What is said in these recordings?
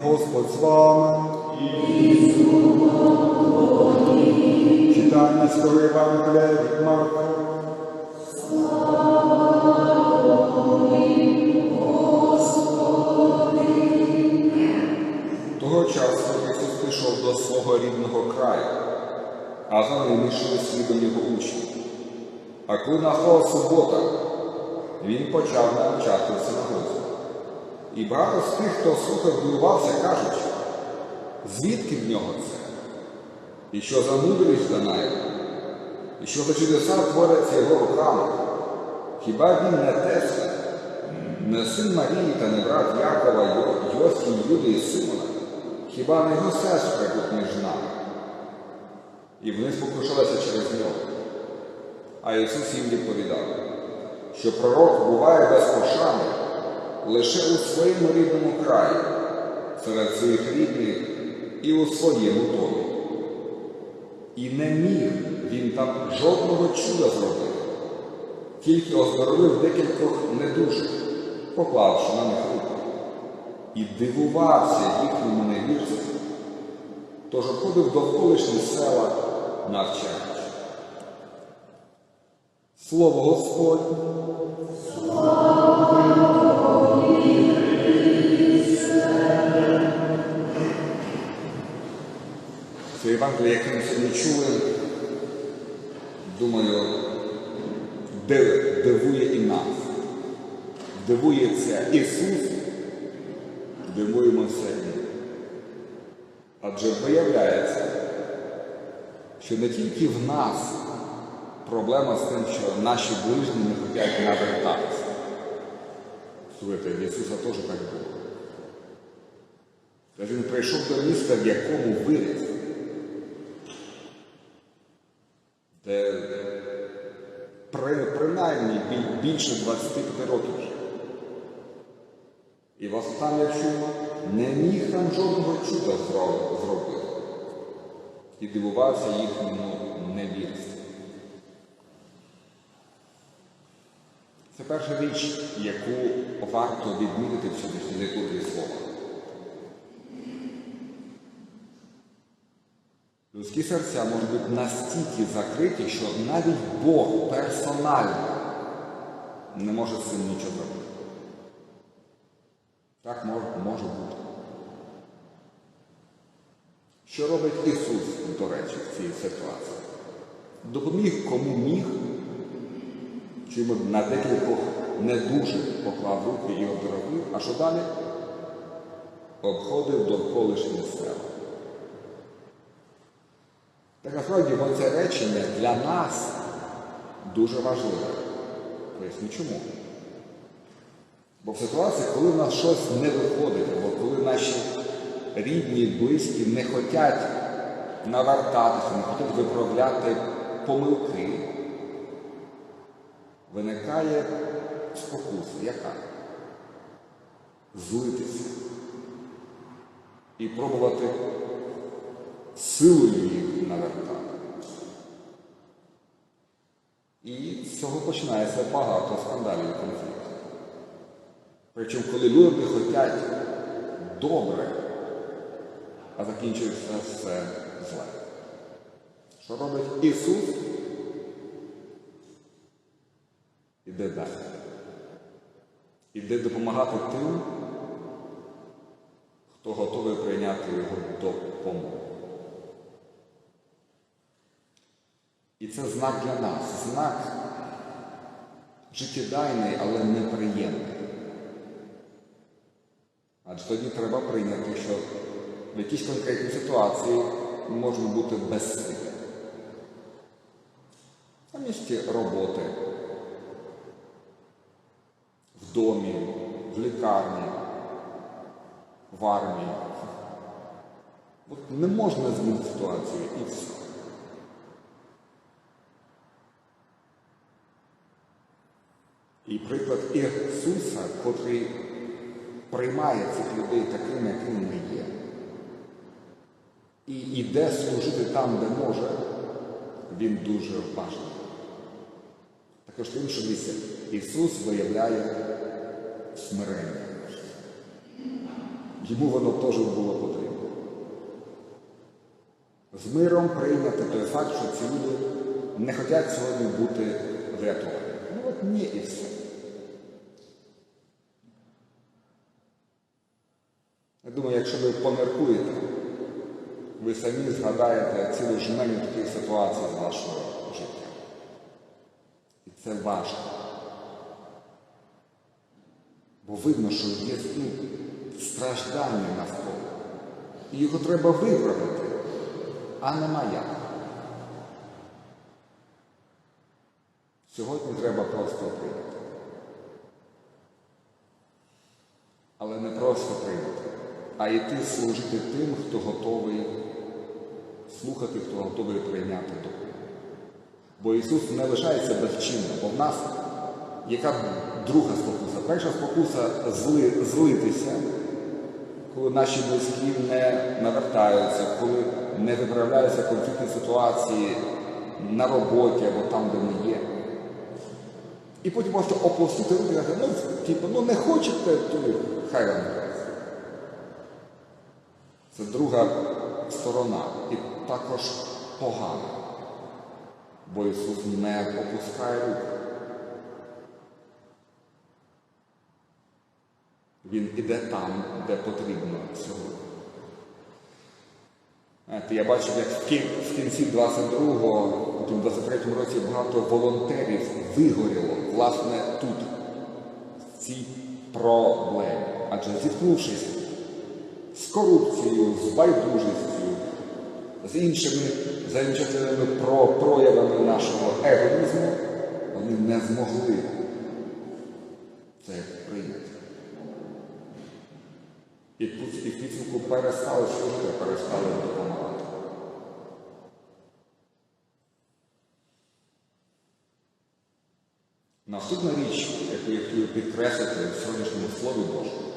Господь з вами. Читання Святого Євангелія від Марка. Того часу Ісус пішов до свого рідного краю, а за ним йшли слідом його учні. А коли настала субота, він почав навчати в синагозі. І багато з тих, хто слухав, дивувався, кажучи, звідки в нього це? І що за мудрість дана йому? І що за чудеса творяться його руками? Хіба він не Тесла, не син Марії та не брат Якова, Йо- Йосі, Юди і Симона? Хіба не його сестри тут між нами? І вони спокушалися через нього. А Ісус їм відповідав, що пророк буває без пошани лише у своєму рідному краї, серед своїх рідних і у своєму домі. І не міг він там жодного чуда зробити, тільки оздоровив декількох недужих, поклавши на них руки, і дивувався їхньому невірству, тож обходив довколишні села навчаючи. Слово Господнє. Це Євангеліє, яке ми сьогодні чули, думаю, див- дивує і нас. Дивується Ісус, дивуємося і. Адже виявляється, що не тільки в нас проблема з тим, що наші ближні не хочуть навертатися. Слухайте, в Ісуса теж так було. Тож він прийшов до міста, в якому виріс, де при, принаймні біль- більше 25 років. І вас там я чув, не міг там жодного чуда зробити. І дивувався їхньому невірству. Це перша річ, яку варто відмітити в сьогоднішній літургії слова. Людські серця можуть бути настільки закриті, що навіть Бог персонально не може з цим нічого зробити. Так може, може бути. Що робить Ісус, до речі, в цій ситуації? Допоміг кому міг, чим на декількох не дуже поклав руки і оздоровив, а що далі? Обходив довколишні села. Так насправді це речення для нас дуже важливе. Поясню чому. Бо в ситуації, коли в нас щось не виходить, або коли наші рідні, близькі не хочуть навертатися, не хочуть виправляти помилки, виникає спокуса. Яка? Злитися. І пробувати силою їх навертати. І з цього починається багато скандалів конфліктів. Причому, коли люди хочуть добре, а закінчується все зле. Що робить Ісус? Іде далі. Іде допомагати тим, хто готовий прийняти його допомогу. І це знак для нас, знак життєдайний, але неприємний. Адже тоді треба прийняти, що в якійсь конкретній ситуації можна бути безсилі. На місці роботи, в домі, в лікарні, в армії. От не можна змінити ситуацію і все приклад Ісуса, котрий приймає цих людей такими, якими вони є. І йде служити там, де може, він дуже важливий. Також в іншому місці Ісус виявляє смирення. йому воно теж було потрібно. З миром прийняти той факт, що ці люди не хочуть сьогодні бути врятовані. Ну от ні і все. Думаю, якщо ви поміркуєте, ви самі згадаєте цілу жменю таких ситуацій з вашого життя. І це важко. Бо видно, що є ну, страждання навколо. І його треба виправити, а нема як. Сьогодні треба просто прийняти. Але не просто прийняти, а йти служити тим, хто готовий слухати, хто готовий прийняти допомогу. Бо Ісус не лишається безчинним, бо в нас яка друга спокуса? Перша спокуса зли, злитися, коли наші близькі не навертаються, коли не виправляються конфліктні ситуації на роботі або там, де ми є. І потім можете опустити руки і сказати, ну, типу, ну не хочете, то хай вам. Це друга сторона. І також погана. Бо Ісус не опускає руки. Він іде там, де потрібно сьогодні. Я бачив, як в кінці 22-го, потім в 23-му році багато волонтерів вигоріло, власне, тут, в цій проблемі. Адже зіткнувшись корупцією, з байдужістю, з іншими замічательними про проявами нашого егоїзму, вони не змогли це прийняти. І в підсумку перестали служити, перестали допомагати. Наступна річ, яку я хотів підкреслити в сьогоднішньому Слові Божому,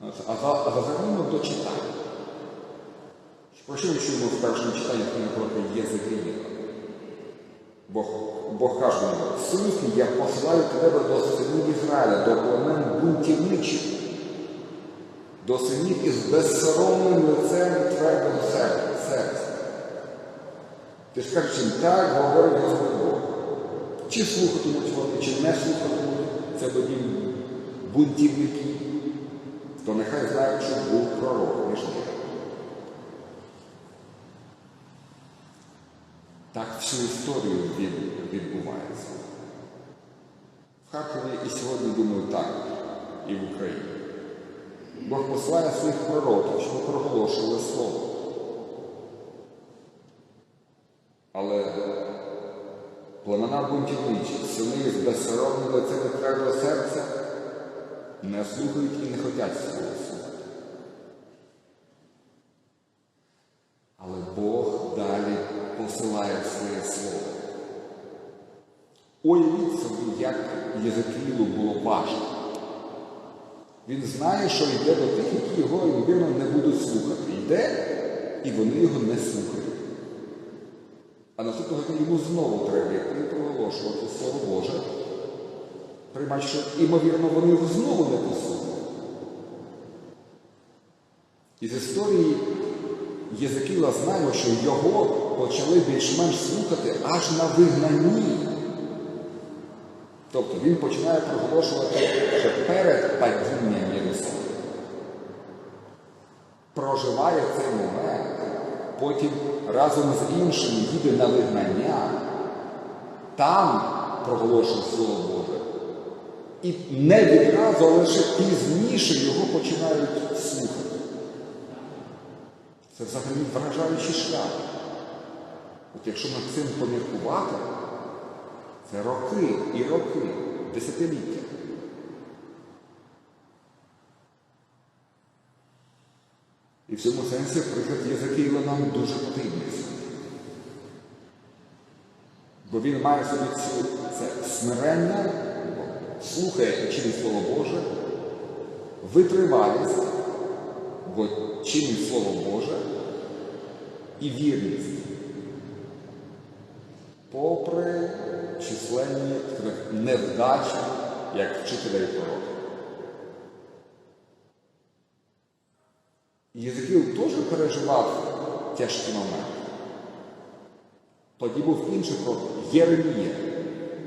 а за- а зазирнемо до читання. Про що ми чуємо в першому читанні книги про Єзекиїла? Бог, Бог каже йому, я посилаю тебе до синів Ізраїля, до племен бунтівничих, до синів із безсоромним лицем твердого серця. Ти ж кажеш їм, так говорить Господь Бог. Чи слухатимуть вони, чи не слухатимуть, це тоді бунтівники, то нехай знають, що був пророк між ними. Так всю історію від- відбувається. В Харкові і сьогодні, думаю, так, і в Україні. Бог посилає своїх пророків, щоб проголошували слово. Але племена бунтівничі, сини лицем і твердого серця не слухають і не хочуть цього слухати. Але Бог далі посилає своє слово. Уявіть собі, як Єзекіїлу було важко. Він знає, що йде до тих, які його, ймовірно, не будуть слухати. Йде, і вони його не слухають. А наступного дня йому знову треба йти проголошувати Слово Боже, приймаючи, що, ймовірно, вони його знову не послухають. Із історії Єзекіла знаємо, що його почали більш-менш слухати аж на вигнанні. Тобто він починає проголошувати ще перед падінням Єрусалиму. Проживає цей момент, потім разом з іншими їде на вигнання, там проголошує Слово Боже. І не відразу, а лише пізніше його починають слухати. Це взагалі вражаючий шлях. От якщо над цим поміркувати, це роки і роки, десятиліття. І в цьому сенсі приклад Єзекіїла нам дуже потрібний. Бо він має собі це смирення, слухає і чинить Слово Боже, витривалість, бо чинить Слово Боже і вірність. Попри численні невдачі, як вчителя і пророка. Єзекіл теж переживав тяжкі моменти. Тоді був інший пророк Єремія.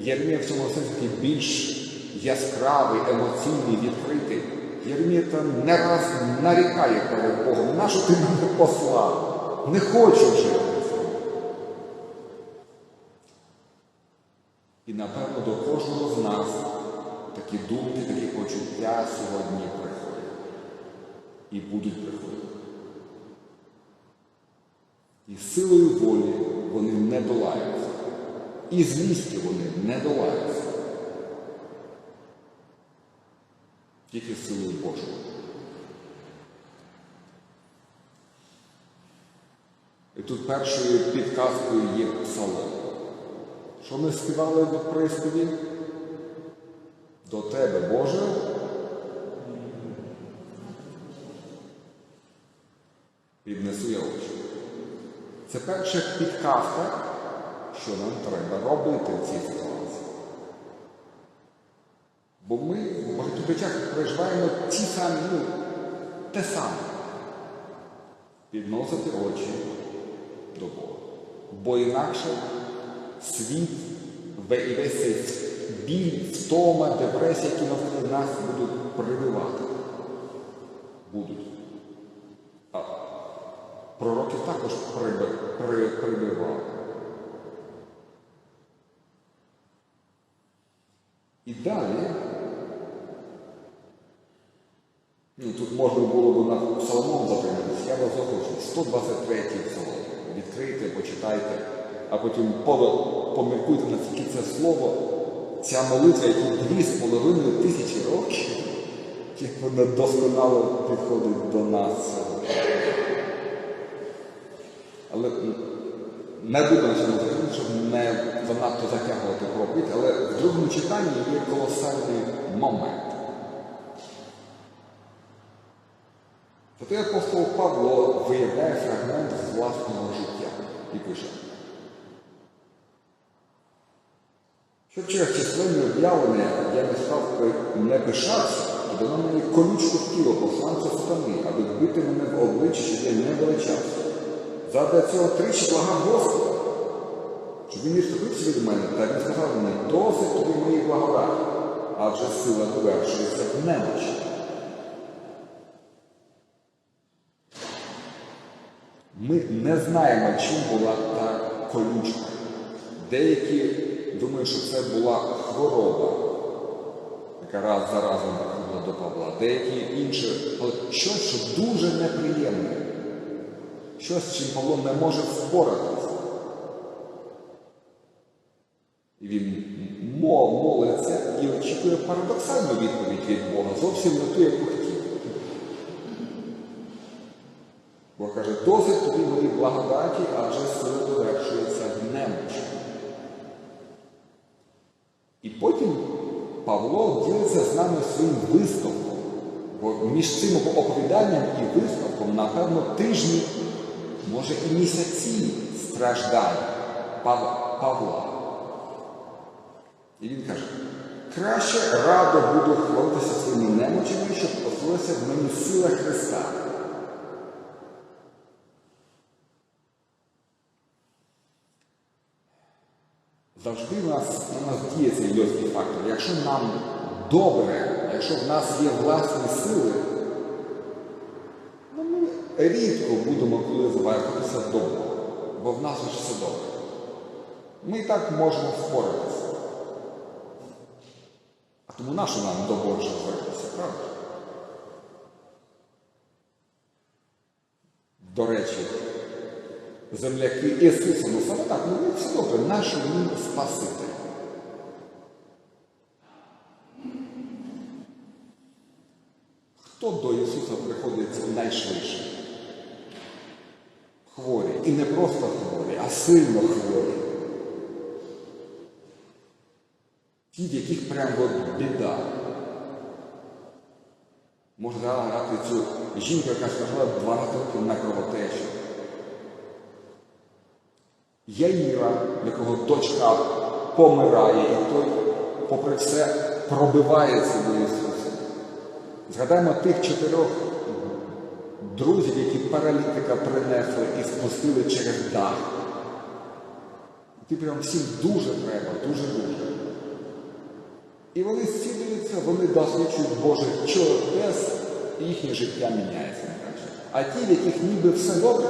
Єремія в цьому сенсі більш яскравий, емоційний, відкритий. Єремія там не раз нарікає перед Богом, нащо ти мене послав? Не хочу жити. І напевно до кожного з нас такі думки, такі почуття сьогодні приходять. І будуть приходити. І силою волі вони не долаються. І злістю вони не долаються. Тільки силою Божою. І тут першою підказкою є псалом. Що ми співали до приспіві? До тебе, Боже. Піднесу я очі. Це перша підказка, що нам треба робити в цій ситуації. Бо ми в багатьох речах переживаємо ті самі, ну, те саме. Підносити очі до Бога. Бо інакше світ і весь цей біль, втома, депресія, які навколо нас будуть прибивати. Будуть. А пророків також приби- при- прибивали. І далі, ну тут можна було б на псалмом затриматися, я вас запрошую, 123 псалом. Відкрийте, почитайте, а потім по- поміркуйте, наскільки це слово, ця молитва, яка дві з половиною тисячі років, як вона досконало підходить до нас. Але не на цьому закінчити, щоб не занадто затягувати проповідь, але в другому читанні є колосальний момент. Проте апостол Павло виявляє фрагмент з власного життя і пише. Щоб через численні об'явлення я не став не пишатися, то дано мені колючку в тіло посланця сатани, аби вбити мене в обличчя, щоб я не величався. Задля цього тричі благав Господа, щоб він відступився від мене, та він сказав мені, досить тобі моїх благодаті, адже сила довершується в немочі. Ми не знаємо, чим була та колючка. Деякі думають, що це була хвороба, яка раз за разом приходила до Павла. Деякі інші, але щось, що дуже неприємне. Щось, чим Павло не може впоратися. І він мо- молиться і очікує парадоксальну відповідь від Бога, зовсім не ту, яку хотів. Бог каже, досить тобі мої благодаті, адже сила довершується в немочі. І потім Павло ділиться з нами своїм висновком. Бо між цим оповіданням і висновком, напевно, тижні, може і місяці страждань Павла. І він каже, краще радо буду хвалитися своїми немочами, щоб послалася в мені сила Христа. Завжди в нас, на нас діє цей людський фактор. Якщо нам добре, якщо в нас є власні сили, ну, ми рідко будемо коли звертатися до Бога, бо в нас ж все добре. Ми і так можемо впоратися. А тому нащо нам до ще звертатися, правда? До речі, земляки Ісуса, ну саме так, ну все добре, наш він Спаситель. Хто до Ісуса приходить найшвидше? Хворі. І не просто хворі, а сильно хворі. Ті, в яких прям от біда. Можна згадати цю жінку, яка скажала 12 років на кровотечу. Яїра, якого дочка помирає, і той, попри все, пробивається до Ісуса. Згадаємо тих чотирьох друзів, які паралітика принесли і спустили через дах. Ти прям всім дуже треба, дуже-дуже. І вони зцілюються, вони досліджують Божих чудес, і їхнє життя міняється. А ті, в яких ніби все добре,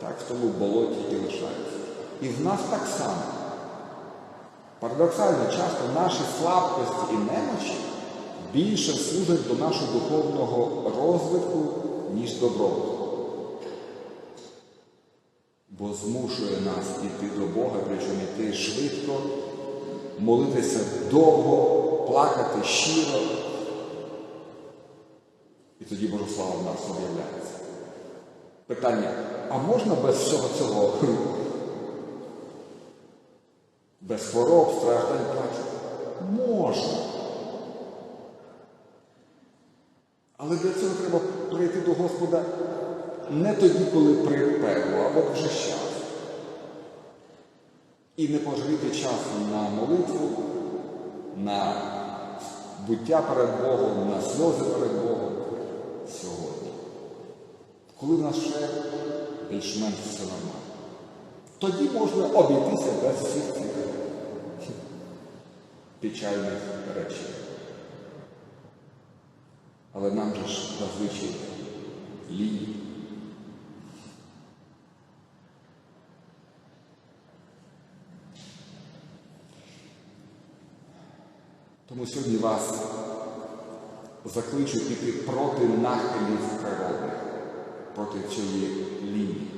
так в тому болоті і лишаються. І в нас так само. Парадоксально, часто наші слабкості і немочі більше служать до нашого духовного розвитку, ніж добробуту. Бо змушує нас іти до Бога, причому йти швидко, молитися довго, плакати щиро. І тоді Божа в нас об'являється. Питання, а можна без всього цього? Без хвороб, страждань плачу? Можна. Але для цього треба прийти до Господа не тоді, коли припекло, а от вже час. І не пожаліти часу на молитву, на буття перед Богом, на сльози перед Богом. Коли в нас ще більш-менш все нормально. Тоді можна обійтися без всіх цих печальних речей. Але нам же ж зазвичай лінь. Тому сьогодні вас закличу піти проти нахилів природи, проти цієї лінії.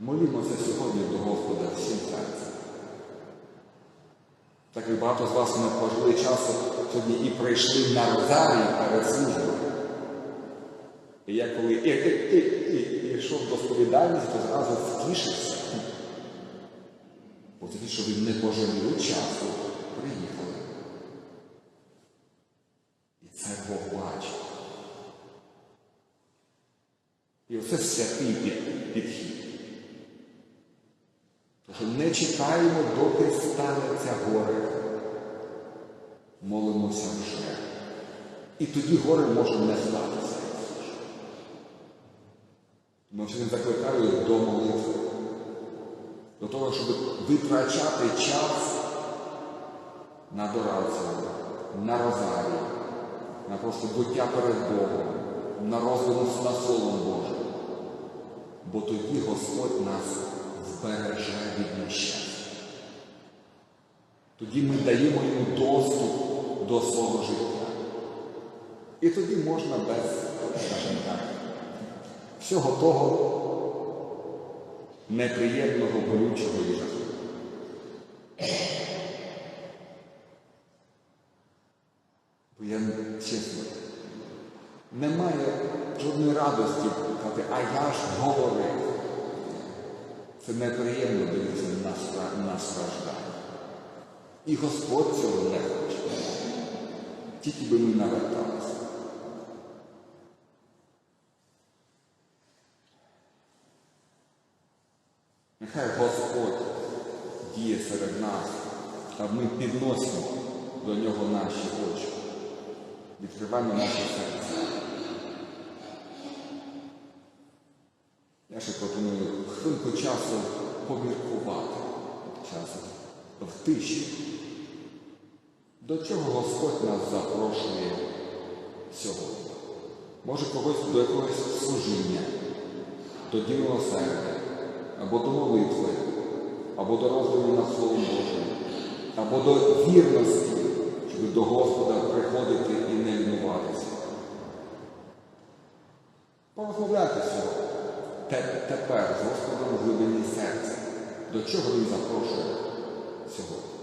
Молімося сьогодні до Господа всім серцем. Так як багато з вас не пожили часу сьогодні і прийшли на розарій перед службою. І я коли і, і, і, і, і йшов до сповідальності, то зразу втішився. Бо тоді, що ви не пожаліли часу, приїхали. І це Бог бачить. І оце святий під, підхід. Не чекаємо, доки станеться горе. Молимося вже. І тоді горе може не статися. Сьогодні закликаю до молитви. До того, щоб витрачати час на адорацію, на розарію, на просто буття перед Богом, на розвину на Словом Божим. Бо тоді Господь нас збереже від нещастя. Тоді ми даємо йому доступ до свого життя. І тоді можна без, скажімо так, всього того неприємного, болючого і жаху. Бо я чесно, немає жодної радості казати, а я ж говорив. Це неприємно дивитися на, стра- страждання. І Господь цього не хоче. Тільки би ми наверталися. Нехай Господь діє серед нас, а ми підносимо до нього наші очі, відкриваємо наші серця. Хвилинку часу поміркувати часу в тиші. До чого Господь нас запрошує сьогодні? Може когось до якогось служіння, до ділосердя, або до молитви, або до роздуму над Словом Божим, або до вірності, щоб до Господа приходити і не лінуватися. Порозмовляйте сьогодні тепер з Господом в глибині серця. До чого він запрошує сьогодні?